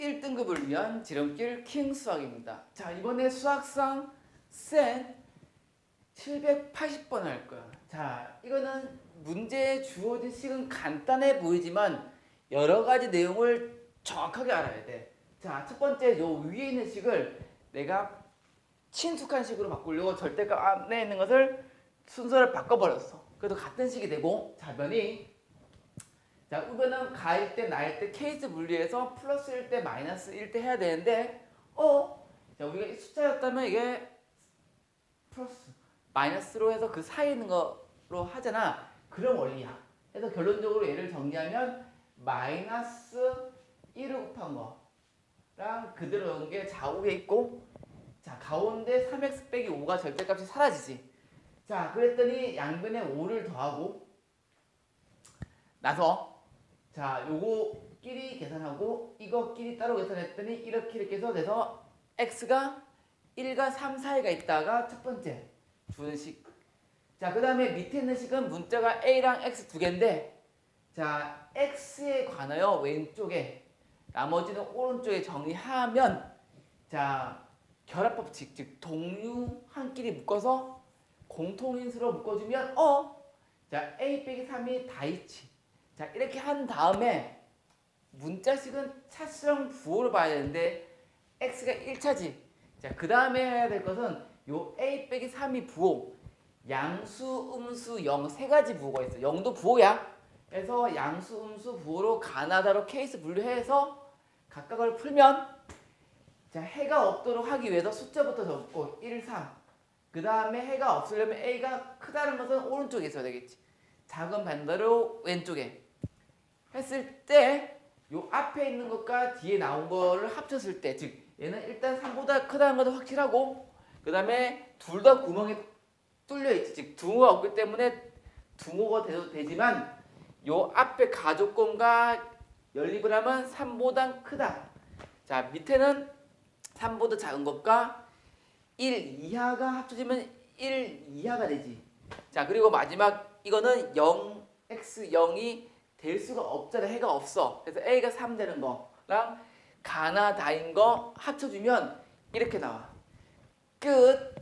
1등급을 위한 지름길 킹 수학입니다. 자, 이번에 수학상 센 780번 할 거야. 자, 이거는 문제에 주어진 식은 간단해 보이지만 여러 가지 내용을 정확하게 알아야 돼. 자, 첫 번째 요 위에 있는 식을 내가 친숙한 식으로 바꾸려고 절대값 안에 있는 것을 순서를 바꿔버렸어. 그래도 같은 식이 되고 자변이 자 우변은 가일 때 나일 때 케이스 분리해서 플러스일 때 마이너스일 때 해야 되는데 어? 자 우리가 이 숫자였다면 이게 플러스 마이너스로 해서 그 사이에 있는 거로 하잖아. 그런 원리야. 그래서 결론적으로 얘를 정리하면 마이너스 1을 곱한 거랑 그대로 넣은 게 좌우에 있고 자 가운데 3x 빼기 5가 절대값이 사라지지. 자 그랬더니 양변에 5를 더하고 나서 자 요거끼리 계산하고 이거끼리 따로 계산했더니 이렇게 이렇게 해서 돼서 x가 1과 3 사이가 있다가 첫 번째 주는 식. 자, 그 다음에 밑에 있는 식은 문자가 a랑 x 두 개인데, 자, x에 관하여 왼쪽에, 나머지는 오른쪽에 정의하면, 자, 결합법칙, 즉 동류 한끼리 묶어서 공통인수로 묶어주면, 어, 자, a 빼기 3이 다 있지. 자, 이렇게 한 다음에 문자식은 차수랑 부호를 봐야 되는데, x가 1차지. 자, 그 다음에 해야 될 것은 요 a 빼기 3이 부호, 양수, 음수, 영 세 가지 부호가 있어. 영도 부호야. 그래서 양수, 음수, 부호로 가나다로 케이스 분류해서 각각을 풀면 자 해가 없도록 하기 위해서 숫자부터 적고 1, 3. 그 다음에 해가 없으려면 a가 크다는 것은 오른쪽에 있어야 되겠지. 작은 반대로 왼쪽에 했을 때 요 앞에 있는 것과 뒤에 나온 거를 합쳤을 때, 즉 얘는 일단 3보다 크다는 것도 확실하고 그 다음에 둘 다 구멍이 뚫려 있지. 즉 등호가 없기 때문에 등호가 돼도 되지만 요 앞에 가족권과 연립을 하면 3보다 크다. 자 밑에는 3보다 작은 것과 1 이하가 합쳐지면 1 이하가 되지. 자 그리고 마지막 이거는 0 x 0이 될 수가 없잖아. 해가 없어. 그래서 a가 3 되는 거랑 가나 다인 거 합쳐주면 이렇게 나와. 끝.